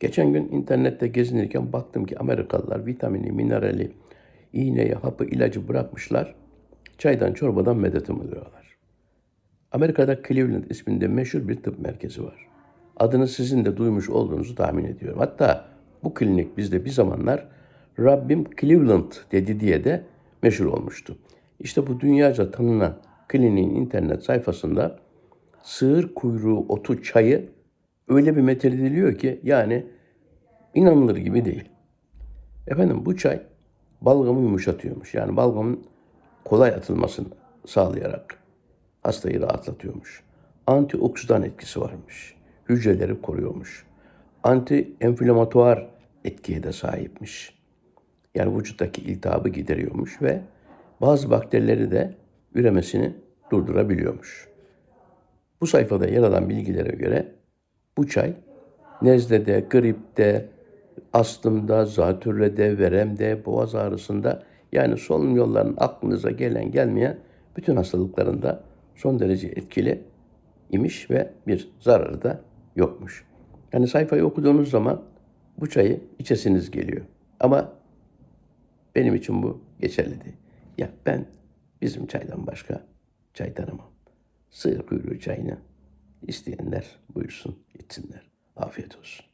Geçen gün internette gezinirken baktım ki Amerikalılar vitamini, minerali, iğneyi, hapı, ilacı bırakmışlar. Çaydan çorbadan medet umuyorlar. Amerika'da Cleveland isminde meşhur bir tıp merkezi var. Adını sizin de duymuş olduğunuzu tahmin ediyorum. Hatta bu klinik bizde bir zamanlar Rabbim Cleveland dedi diye de meşhur olmuştu. İşte bu dünyaca tanınan kliniğin internet sayfasında sığır kuyruğu otu çayı öyle bir methediliyor ki yani inanılır gibi değil. Efendim bu çay balgamı yumuşatıyormuş. Yani balgamın kolay atılmasını sağlayarak hastayı rahatlatıyormuş. Antioksidan etkisi varmış. Hücreleri koruyormuş. Anti enflamatuar etkiye de sahipmiş. Yani vücuttaki iltihabı gideriyormuş ve bazı bakterileri de üremesini durdurabiliyormuş. Bu sayfada yer alan bilgilere göre bu çay nezlede, gripte, astımda, zatürrede, veremde, boğaz ağrısında yani solunum yollarının aklınıza gelen gelmeyen bütün hastalıklarında son derece etkili imiş ve bir zararı da yokmuş. Yani sayfayı okuduğunuz zaman bu çayı içesiniz geliyor. Ama benim için bu geçerli değil. Ya ben bizim çaydan başka çay tanımam. Sığır kuyruğu çayını isteyenler buyursun içsinler. Afiyet olsun.